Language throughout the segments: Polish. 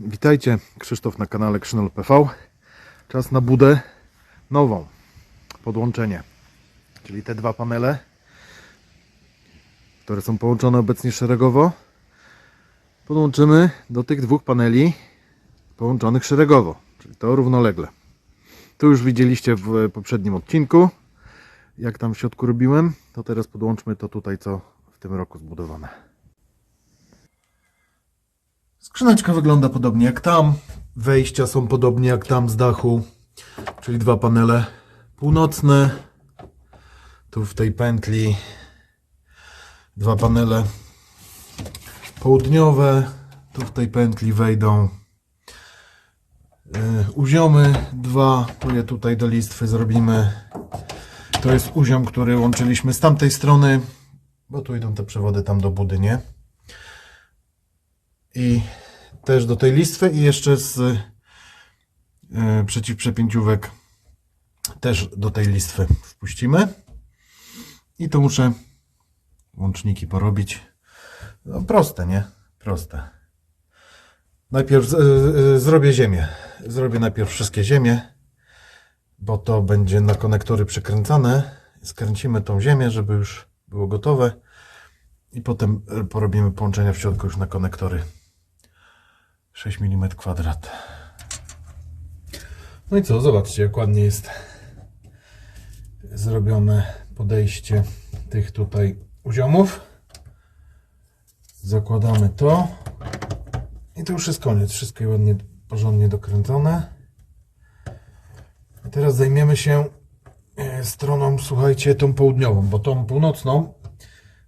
Witajcie, Krzysztof na kanale Krzynol PV. Czas na budę nową. Podłączenie. Czyli te dwa panele, które są połączone obecnie szeregowo, podłączymy do tych dwóch paneli połączonych szeregowo, czyli to równolegle. Tu już widzieliście w poprzednim odcinku, jak tam w środku robiłem, to teraz podłączmy to tutaj, co w tym roku zbudowane. Skrzyneczka wygląda podobnie jak tam. Wejścia są podobnie jak tam z dachu. Czyli dwa panele północne. Tu w tej pętli dwa panele południowe. Tu w tej pętli wejdą yy, uziomy dwa. Tu je tutaj do listwy zrobimy. To jest uziom, który łączyliśmy z tamtej strony, bo tu idą te przewody tam do budy, nie? I też do tej listwy i jeszcze z e, przeciwprzepięciówek też do tej listwy wpuścimy. I to muszę łączniki porobić. No, proste, nie? Proste. Najpierw z, e, zrobię ziemię. Zrobię najpierw wszystkie ziemię, bo to będzie na konektory przykręcane. Skręcimy tą ziemię, żeby już było gotowe. I potem e, porobimy połączenia w środku już na konektory. 6 mm kwadrat. No i co, zobaczcie jak ładnie jest zrobione podejście tych tutaj uziomów. Zakładamy to. I to już jest koniec. Wszystko ładnie, porządnie dokręcone. Teraz zajmiemy się e, stroną, słuchajcie, tą południową, bo tą północną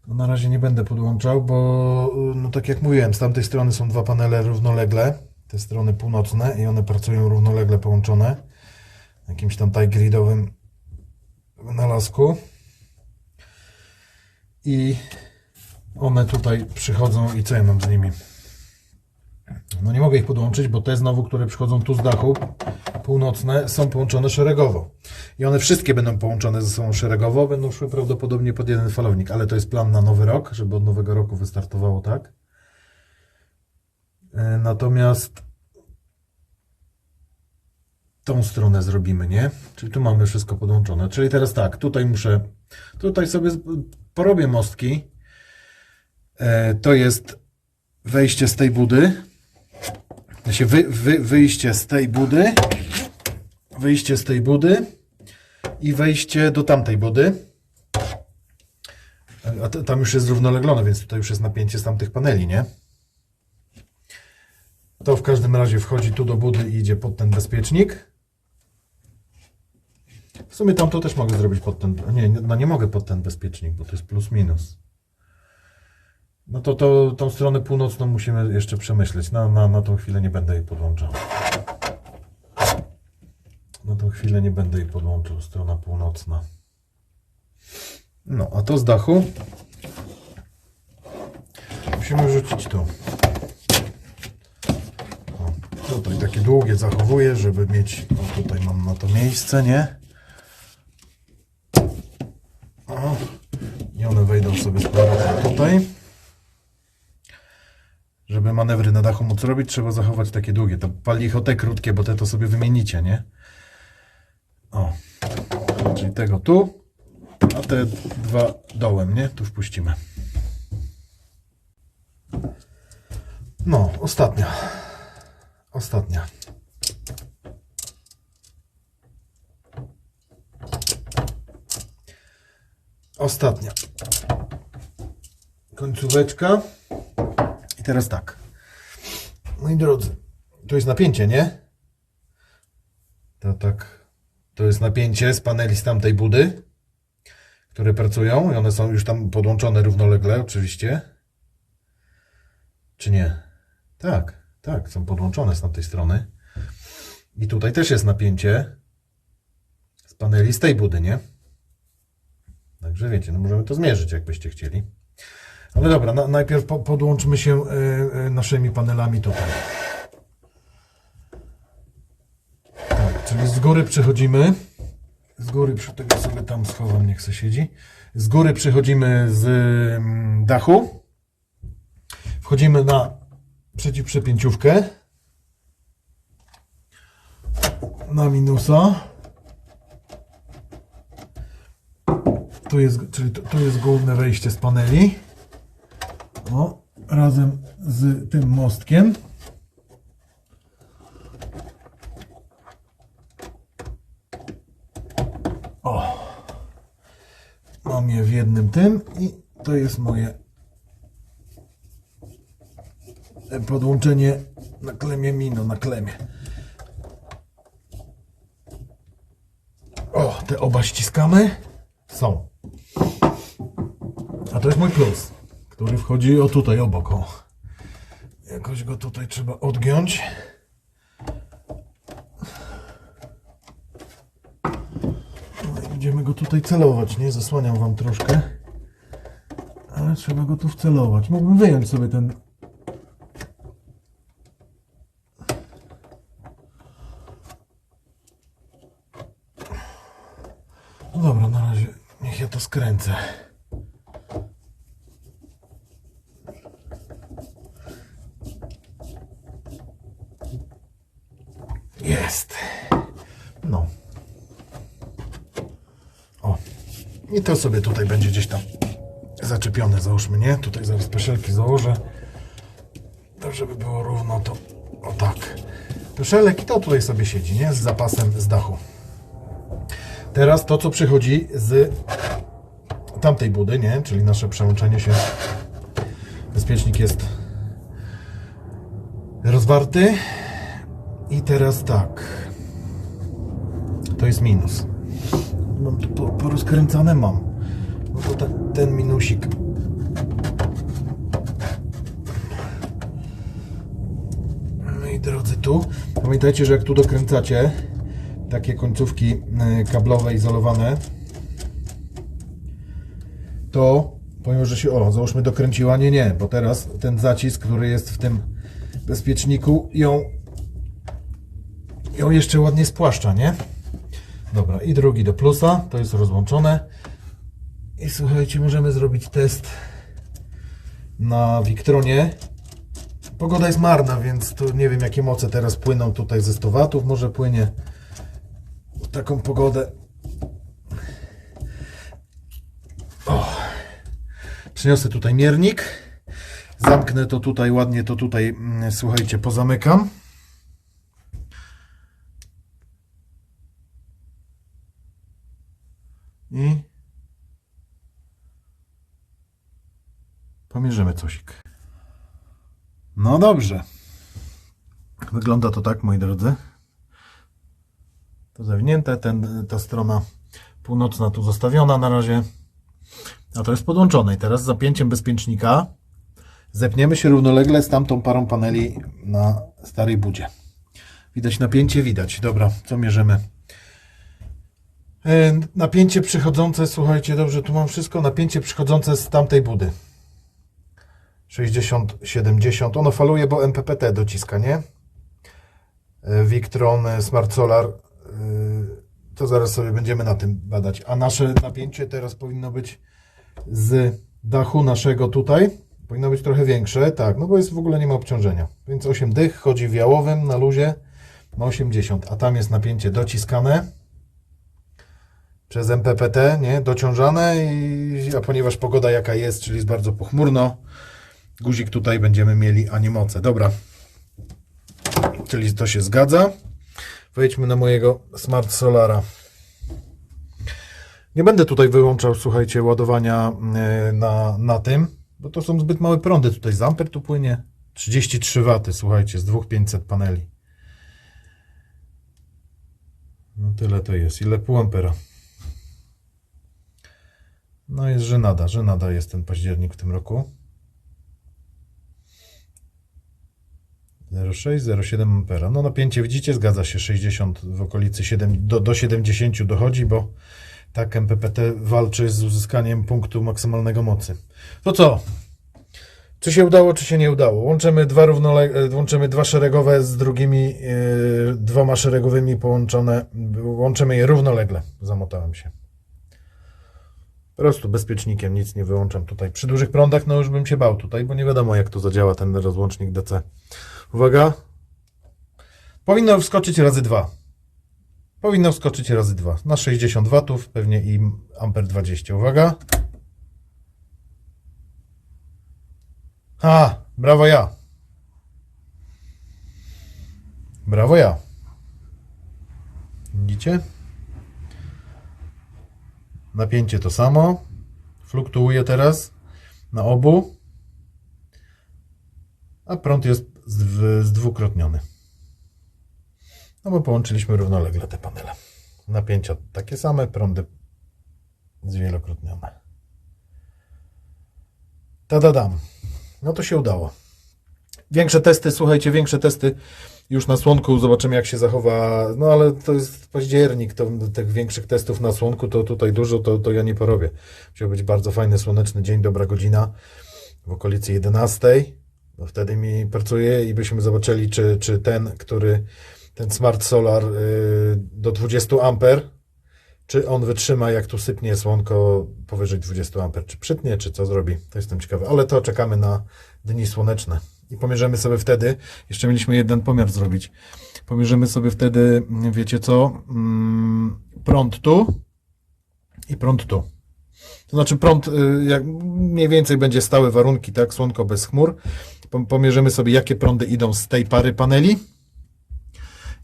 no na razie nie będę podłączał, bo no tak jak mówiłem, z tamtej strony są dwa panele równolegle, te strony północne i one pracują równolegle połączone jakimś tam gridowym wynalazku. I one tutaj przychodzą i co ja mam z nimi? No nie mogę ich podłączyć, bo te znowu, które przychodzą tu z dachu, północne, są połączone szeregowo. I one wszystkie będą połączone ze sobą szeregowo, będą szły prawdopodobnie pod jeden falownik, ale to jest plan na nowy rok, żeby od nowego roku wystartowało tak. E, Natomiast tą stronę zrobimy, nie? Czyli tu mamy wszystko podłączone. Czyli teraz tak, tutaj muszę, tutaj sobie porobię mostki. E, To jest wejście z tej budy. Znaczy wy, wy, wyjście z tej budy, wyjście z tej budy i wejście do tamtej budy. A tam już jest równoleglone, więc tutaj już jest napięcie z tamtych paneli, nie? To w każdym razie wchodzi tu do budy i idzie pod ten bezpiecznik. W sumie tam to też mogę zrobić pod ten. Nie- no nie mogę pod ten bezpiecznik, bo to jest plus minus. No to, to tą stronę północną musimy jeszcze przemyśleć. Na, na, na tą chwilę nie będę jej podłączał. Na tą chwilę nie będę jej podłączał, strona północna. No, a to z dachu musimy rzucić tu. O, tutaj takie długie zachowuję, żeby mieć, o tutaj mam na to miejsce, nie? O, I one wejdą sobie z powrotem tutaj. Żeby manewry na dachu móc robić, trzeba zachować takie długie. To pali ich o te krótkie, bo te to sobie wymienicie, nie? O, czyli tego tu, a te dwa dołem, nie? Tu wpuścimy. No, ostatnia. Ostatnia. Ostatnia. Końcóweczka. I teraz tak. Moi drodzy, tu jest napięcie, nie? To tak. To jest napięcie z paneli z tamtej budy, które pracują i one są już tam podłączone równolegle, oczywiście. Czy nie? Tak, tak, są podłączone z tamtej strony. I tutaj też jest napięcie z paneli z tej budy, nie? Także wiecie, no możemy to zmierzyć, jakbyście chcieli. Ale dobra, na, najpierw po, podłączmy się y, y, naszymi panelami tutaj. Tak, czyli z góry przechodzimy. Z góry, przy tego sobie tam schowam, niech se siedzi. Z góry przechodzimy z mm, dachu. Wchodzimy na przeciwprzepięciówkę. na minusa. Tu jest, czyli tu, tu jest główne wejście z paneli. O, razem z tym mostkiem. O, mam je w jednym tym i to jest moje podłączenie na klemie mino, na klemie. O, te oba ściskamy. Są. A to jest mój plus, który wchodzi o tutaj obok. O. Jakoś go tutaj trzeba odgiąć. No i będziemy go tutaj celować, nie? Zasłaniam wam troszkę. Ale trzeba go tu wcelować. Mógłbym wyjąć sobie ten No dobra, na razie niech ja to skręcę. Jest. No. O. I to sobie tutaj będzie gdzieś tam zaczepione, załóżmy, nie? Tutaj zaraz peszelki założę. Tak, żeby było równo, to o tak. Peszelek i to tutaj sobie siedzi, nie? Z zapasem z dachu. Teraz to, co przychodzi z tamtej budy, nie? Czyli nasze przełączenie się. Bezpiecznik jest rozwarty. I teraz tak. To jest minus. Mam tu po- porozkręcane? Mam. No to ten, ten minusik. Moi drodzy, tu. Pamiętajcie, że jak tu dokręcacie, takie końcówki e, kablowe izolowane, to pomimo, że się, o, załóżmy dokręciła, nie, nie, bo teraz ten zacisk, który jest w tym bezpieczniku, ją, ją jeszcze ładnie spłaszcza, nie? Dobra, i drugi do plusa, to jest rozłączone. I słuchajcie, możemy zrobić test na Wiktronie. Pogoda jest marna, więc tu nie wiem jakie moce teraz płyną tutaj ze 100 watów, może płynie taką pogodę. O. Przyniosę tutaj miernik. Zamknę to tutaj ładnie, to tutaj, mm, słuchajcie, pozamykam. I pomierzymy cosik. No dobrze. Wygląda to tak, moi drodzy. To zawinięte, ten, ta strona północna tu zostawiona na razie. A to jest podłączone. I teraz zapięciem bezpiecznika zepniemy się równolegle z tamtą parą paneli na starej budzie. Widać napięcie? Widać. Dobra, co mierzymy? E, Napięcie przychodzące, słuchajcie, dobrze, tu mam wszystko. Napięcie przychodzące z tamtej budy. 60, 70. Ono faluje, bo MPPT dociska, nie? E, Victron, e, Smart Solar. To zaraz sobie będziemy na tym badać. A nasze napięcie teraz powinno być z dachu naszego tutaj. Powinno być trochę większe, tak, no bo jest w ogóle nie ma obciążenia. Więc 8 dych chodzi w jałowym na luzie na 80, a tam jest napięcie dociskane przez MPPT, nie, dociążane, i, a ponieważ pogoda jaka jest, czyli jest bardzo pochmurno, guzik tutaj będziemy mieli ani moce. Dobra, czyli to się zgadza. Wejdźmy na mojego Smart Solara. Nie będę tutaj wyłączał, słuchajcie, ładowania yy, na, na tym, bo to są zbyt małe prądy. Tutaj z amper tu płynie 33 W, słuchajcie, z 2500 paneli. No tyle to jest. Ile pół ampera? No jest żenada, żenada jest ten październik w tym roku. 0,6, 0,7 ampera. No napięcie widzicie, zgadza się, 60 w okolicy 7, do, do 70 dochodzi, bo tak MPPT walczy z uzyskaniem punktu maksymalnego mocy. To co? Czy się udało, czy się nie udało? Łączymy dwa, równole- łączymy dwa szeregowe z drugimi yy, dwoma szeregowymi połączone. Łączymy je równolegle. Zamotałem się. Po prostu bezpiecznikiem nic nie wyłączam tutaj. Przy dużych prądach no już bym się bał tutaj, bo nie wiadomo jak to zadziała ten rozłącznik DC. Uwaga. Powinno wskoczyć razy dwa. powinno skoczyć razy 2 na 60 watów, pewnie i amper 20. Uwaga. A, brawo ja. Brawo ja. Widzicie? Napięcie to samo. Fluktuuje teraz na obu. A prąd jest zdwukrotniony. No bo połączyliśmy równolegle te panele. Napięcia takie same, prądy zwielokrotnione. Tadadam. No to się udało. Większe testy, słuchajcie, większe testy już na słonku. Zobaczymy, jak się zachowa. No ale to jest październik, to tych większych testów na słonku to tutaj dużo, to, to ja nie porobię. Musiał być bardzo fajny, słoneczny dzień, dobra godzina w okolicy 11. Bo wtedy mi pracuje i byśmy zobaczyli, czy, czy ten, który, ten Smart Solar y, do 20 amper, czy on wytrzyma, jak tu sypnie słonko powyżej 20 amper, czy przytnie, czy co zrobi. To jestem ciekawy, ale to czekamy na dni słoneczne. I pomierzymy sobie wtedy, jeszcze mieliśmy jeden pomiar zrobić, pomierzymy sobie wtedy, wiecie co, mm, prąd tu i prąd tu. To znaczy prąd, y, jak mniej więcej będzie stałe warunki, tak, słonko bez chmur. Pom- Pomierzymy sobie, jakie prądy idą z tej pary paneli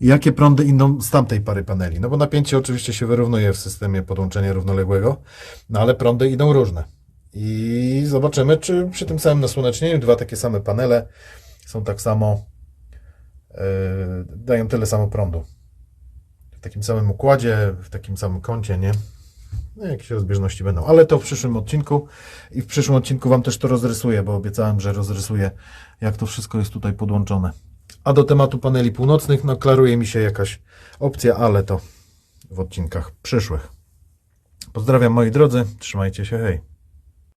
i jakie prądy idą z tamtej pary paneli. No bo napięcie oczywiście się wyrównuje w systemie podłączenia równoległego, no ale prądy idą różne. I zobaczymy, czy przy tym samym nasłonecznieniu dwa takie same panele są tak samo, yy, dają tyle samo prądu. W takim samym układzie, w takim samym kącie, nie? No, jakieś rozbieżności będą, ale to w przyszłym odcinku i w przyszłym odcinku Wam też to rozrysuję, bo obiecałem, że rozrysuję, jak to wszystko jest tutaj podłączone. A do tematu paneli północnych, no klaruje mi się jakaś opcja, ale to w odcinkach przyszłych. Pozdrawiam moi drodzy, trzymajcie się, hej.